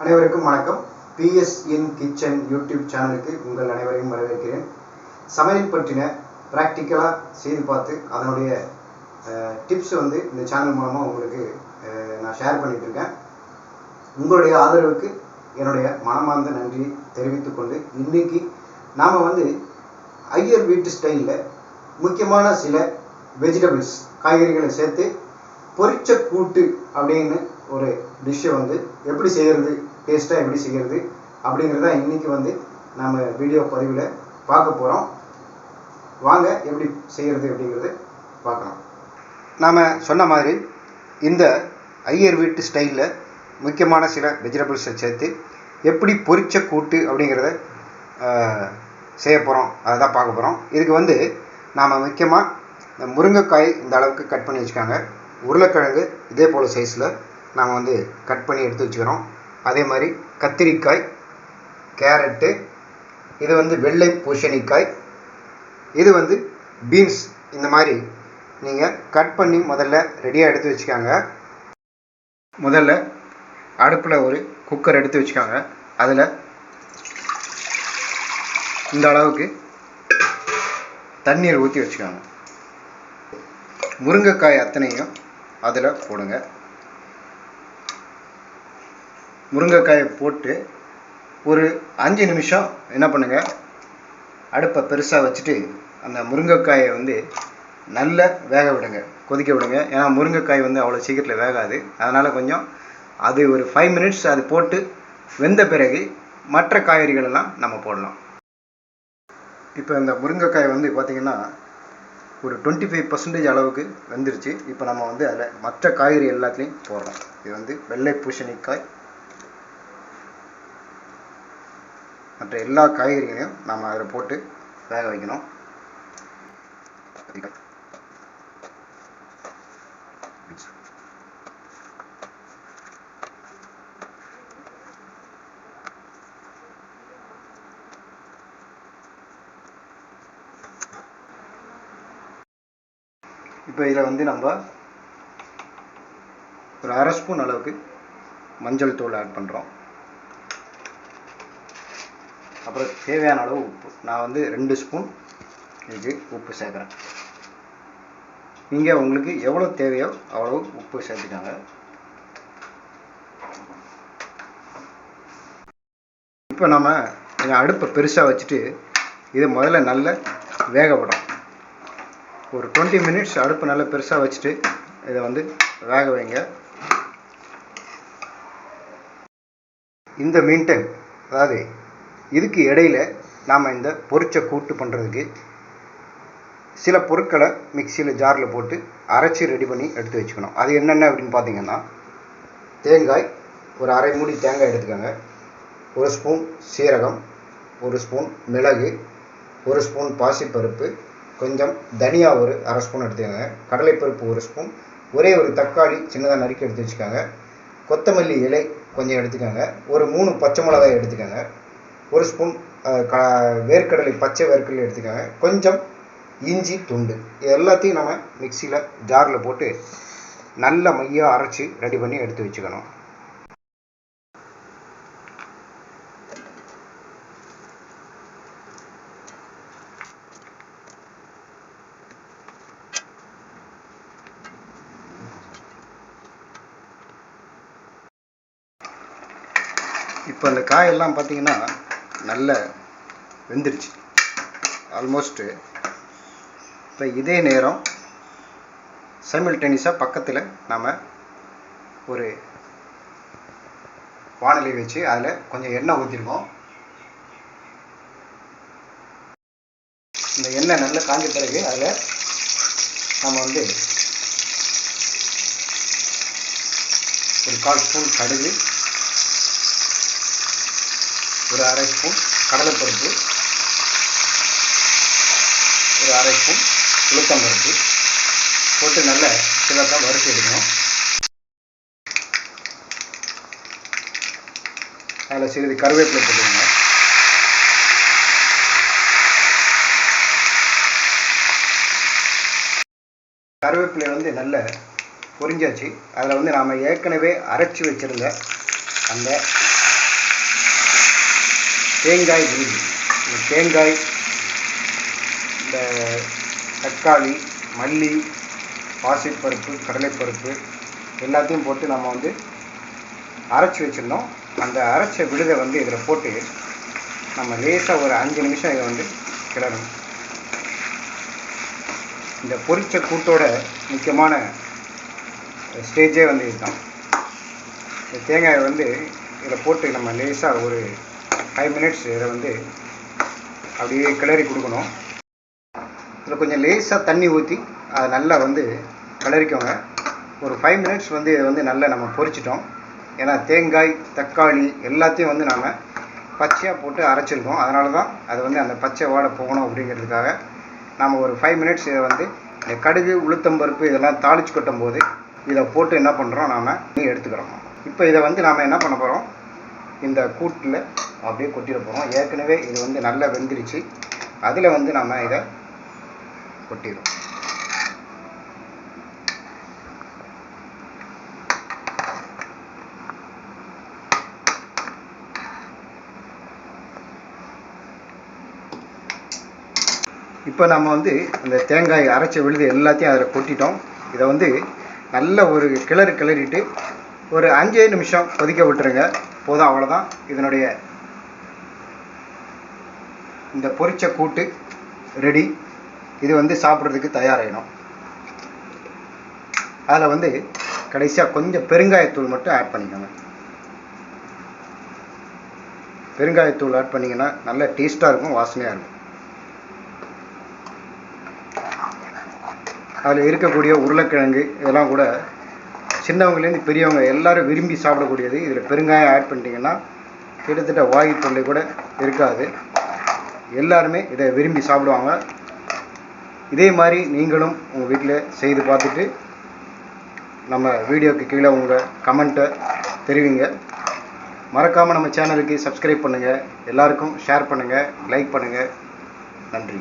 அனைவருக்கும் வணக்கம். பிஎஸ் இன் kitchen YouTube சேனலுக்கு உங்கள் அனைவரையும் வரவேற்கிறேன். சமையல் பற்றின ப்ராக்டிக்கலாக செய்து பார்த்து அதனுடைய டிப்ஸ் வந்து இந்த சேனல் மூலமாக உங்களுக்கு நான் ஷேர் பண்ணிட்டு இருக்கேன். உங்களுடைய ஆதரவுக்கு என்னுடைய மனமார்ந்த நன்றி தெரிவித்துக்கொண்டு இன்னைக்கு நாம் வந்து ஐயர் வீட்டு ஸ்டைலில் முக்கியமான சில வெஜிடபிள்ஸ் காய்கறிகளை சேர்த்து பொரிச்ச கூட்டு அப்படின்னு ஒரு டிஷ்ஷை வந்து எப்படி செய்கிறது டேஸ்ட்டாக எப்படி செய்கிறது அப்படிங்கிறத இன்றைக்கி வந்து நம்ம வீடியோ பதிவில் பார்க்க போகிறோம் வாங்க எப்படி செய்கிறது அப்படிங்கிறத பார்க்கலாம். நாம் சொன்ன மாதிரி இந்த ஐயர் வீட்டு ஸ்டைலில் முக்கியமான சில வெஜிடபிள்ஸை சேர்த்து எப்படி பொரிச்ச கூட்டு அப்படிங்கிறத செய்ய போகிறோம் அதை தான் பார்க்க போகிறோம் இதுக்கு வந்து நாம் முக்கியமாக இந்த முருங்கைக்காய் இந்த அளவுக்கு கட் பண்ணி வச்சுக்காங்க உருளைக்கிழங்கு இதே போல் சைஸில் நாம் வந்து கட் பண்ணி எடுத்து வச்சுக்கிறோம். அதே மாதிரி கத்திரிக்காய் கேரட்டு இது வந்து வெள்ளை பூசணிக்காய் இது வந்து பீன்ஸ். இந்த மாதிரி நீங்கள் கட் பண்ணி முதல்ல ரெடியாக எடுத்து வச்சுக்காங்க. முதல்ல அடுப்பில் ஒரு குக்கர் எடுத்து வச்சுக்காங்க. அதில் இந்த அளவுக்கு தண்ணீர் ஊற்றி வச்சுக்காங்க. முருங்கைக்காய் அத்தனையும் அதில் போடுங்க. முருங்கைக்காயை போட்டு ஒரு அஞ்சு நிமிஷம் என்ன பண்ணுங்கள் அடுப்பை பெருசாக வச்சுட்டு அந்த முருங்கைக்காயை வந்து நல்லா வேக விடுங்க கொதிக்க விடுங்க. ஏன்னா முருங்கைக்காய் வந்து அவ்வளோ சீக்கிரத்தில் வேகாது. அதனால் கொஞ்சம் அது ஒரு ஃபைவ் மினிட்ஸ் அது போட்டு வெந்த பிறகு மற்ற காய்கறிகளெல்லாம் நம்ம போடலாம். இப்போ இந்த முருங்கைக்காய் வந்து பார்த்திங்கன்னா ஒரு டுவெண்ட்டி ஃபைவ் பர்சன்டேஜ் அளவுக்கு வெந்துருச்சு. இப்போ நம்ம வந்து அதில் மற்ற காய்கறி எல்லாத்துலேயும் போடுறோம் இது வந்து வெள்ளை பூசணிக்காய் மற்ற எல்லா காய்கறிகளையும் நம்ம அதில் போட்டு வேக வைக்கணும். இப்போ இதில் வந்து நம்ம ஒரு அரை ஸ்பூன் அளவுக்கு மஞ்சள் தூள் ஆட் பண்ணுறோம் அப்புறம் தேவையான அளவு உப்பு. நான் வந்து ரெண்டு ஸ்பூன் இதுக்கு உப்பு சேர்க்குறேன். நீங்கள் உங்களுக்கு எவ்வளோ தேவையோ அவ்வளோ உப்பு சேர்த்துக்காங்க. இப்போ நம்ம அடுப்பை பெருசாக வச்சுட்டு இதை முதல்ல நல்லா வேக விடும் ஒரு டுவெண்ட்டி மினிட்ஸ் அடுப்பு நல்லா பெருசாக வச்சுட்டு இதை வந்து வேக வைங்க. இந்த மீன் டைம் அதாவது இதுக்கு இடையில நாம் இந்த பொரிச்ச கூட்டு பண்ணுறதுக்கு சில பொருட்களை மிக்சியில் ஜாரில் போட்டு அரைச்சி ரெடி பண்ணி எடுத்து வச்சுக்கணும். அது என்னென்ன அப்படின்னு பார்த்தீங்கன்னா தேங்காய் ஒரு அரை மூடி தேங்காய் எடுத்துக்கோங்க. ஒரு ஸ்பூன் சீரகம் ஒரு ஸ்பூன் மிளகு ஒரு ஸ்பூன் பாசிப்பருப்பு கொஞ்சம் தனியா ஒரு அரை ஸ்பூன் எடுத்துக்கோங்க. கடலைப்பருப்பு ஒரு ஸ்பூன் ஒரே ஒரு தக்காளி சின்னதாக நறுக்கி எடுத்து வச்சுக்கோங்க. கொத்தமல்லி இலை கொஞ்சம் எடுத்துக்கோங்க. ஒரு மூணு பச்சை மிளகாய் எடுத்துக்கோங்க. ஒரு ஸ்பூன் அஹ், க வேர்க்கடலை பச்சை வேர்க்கடலை எடுத்துக்கோங்க. கொஞ்சம் இஞ்சி துண்டு. இது எல்லாத்தையும் நம்ம மிக்சியில் ஜாரில் போட்டு நல்ல மையாக அரைச்சி ரெடி பண்ணி எடுத்து வச்சுக்கணும். இப்போ அந்த காயெல்லாம் பார்த்தீங்கன்னா நல்ல வெந்துருச்சு ஆல்மோஸ்ட்டு இப்போ இதே நேரம் சைமில்டேனியஸாக பக்கத்தில் நாம் ஒரு வானிலை வச்சு அதில் கொஞ்சம் எண்ணெய் ஊற்றிருக்கோம் இந்த எண்ணெய் நல்லா காஞ்ச பிறகு அதில் நம்ம வந்து ஒரு கால் ஸ்பூன் கடுகு ஒரு அரை ஸ்பூன் கடலைப்பருப்பு ஒரு அரை ஸ்பூன் உளுத்தம்பருப்பு போட்டு நல்ல சிவக்காக வறுத்து எடுக்கணும். அதில் சிறிது கருவேப்பிலை போட்டுக்கோங்க. கருவேப்பிலை வந்து நல்ல பொரிஞ்சாச்சு. அதில் வந்து நாம் ஏற்கனவே அரைச்சி வச்சுருந்த அந்த தேங்காய் கிரேவி இந்த தேங்காய் இந்த தக்காளி மல்லி பாசிப்பருப்பு கடலைப்பருப்பு எல்லாத்தையும் போட்டு நம்ம வந்து அரைச்சி வச்சுருந்தோம் அந்த அரைச்ச விழுதை வந்து இதில் போட்டு நம்ம லேசாக ஒரு அஞ்சு நிமிஷம் இதை வந்து கிளறணும். இந்த பொரிச்ச கூட்டோட முக்கியமான ஸ்டேஜே வந்து இதுதான். இந்த தேங்காயை வந்து இதில் போட்டு நம்ம லேசாக ஒரு ஃபைவ் மினிட்ஸ் இதை வந்து அப்படியே கிளறி கொடுக்கணும். இதில் கொஞ்சம் லேசாக தண்ணி ஊற்றி அதை நல்லா வந்து கிளறிக்கோங்க. ஒரு ஃபைவ் மினிட்ஸ் வந்து இதை வந்து நல்லா நம்ம பொரிச்சிட்டோம். ஏன்னா தேங்காய் தக்காளி எல்லாத்தையும் வந்து நாம் பச்சையாக போட்டு அரைச்சிருக்கோம். அதனால தான் அது வந்து அந்த பச்சை வாடை போகணும் அப்படிங்கிறதுக்காக நாம் ஒரு ஃபைவ் மினிட்ஸ் இதை வந்து இந்த கடுகு உளுத்தம்பருப்பு இதெல்லாம் தாளிச்சு கொட்டும் போது இதை போட்டு என்ன பண்ணுறோம் நாம் நீ எடுத்துக்கிறோம். இப்போ இதை வந்து நாம் என்ன பண்ண போகிறோம் இந்த கூட்டில் அப்படியே கொட்டிட போகிறோம் ஏற்கனவே இது வந்து நல்லா வெந்துருச்சு. அதில் வந்து நம்ம இதை கொட்டிடும் இப்போ நம்ம வந்து அந்த தேங்காய் அரைச்ச விழுது எல்லாத்தையும் அதில் கொட்டிட்டோம். இதை வந்து நல்ல ஒரு கிளறு கிளறிட்டு ஒரு அஞ்சே நிமிஷம் கொதிக்க விட்டுருங்க. போதும் அவ்வளோதான் இதனுடைய இந்த பொரிச்ச கூட்டு ரெடி இது வந்து சாப்பிட்றதுக்கு தயாராகிடும் அதில் வந்து கடைசியாக கொஞ்சம் பெருங்காயத்தூள் மட்டும் ஆட் பண்ணிக்கோங்க. பெருங்காயத்தூள் ஆட் பண்ணிங்கன்னா நல்ல டேஸ்ட்டாக இருக்கும் வாசனையாக இருக்கும். அதில் இருக்கக்கூடிய உருளைக்கிழங்கு இதெல்லாம் கூட சின்னவங்கலேருந்து பெரியவங்க எல்லாரும் விரும்பி சாப்பிடக்கூடியது. இதில் பெருங்காயம் ஆட் பண்ணிட்டீங்கன்னா கிட்டத்தட்ட வாயு தொல்லை கூட இருக்காது. எல்லாருமே இதை விரும்பி சாப்பிடுவாங்க. இதே மாதிரி நீங்களும் உங்கள் வீட்டில் செய்து பார்த்துட்டு நம்ம வீடியோக்கு கீழே உங்கள் கமெண்ட்டை தெரிவிங்க. மறக்காமல் நம்ம சேனலுக்கு சப்ஸ்கிரைப் பண்ணுங்கள் எல்லாருக்கும் ஷேர் பண்ணுங்கள் லைக் பண்ணுங்கள் நன்றி.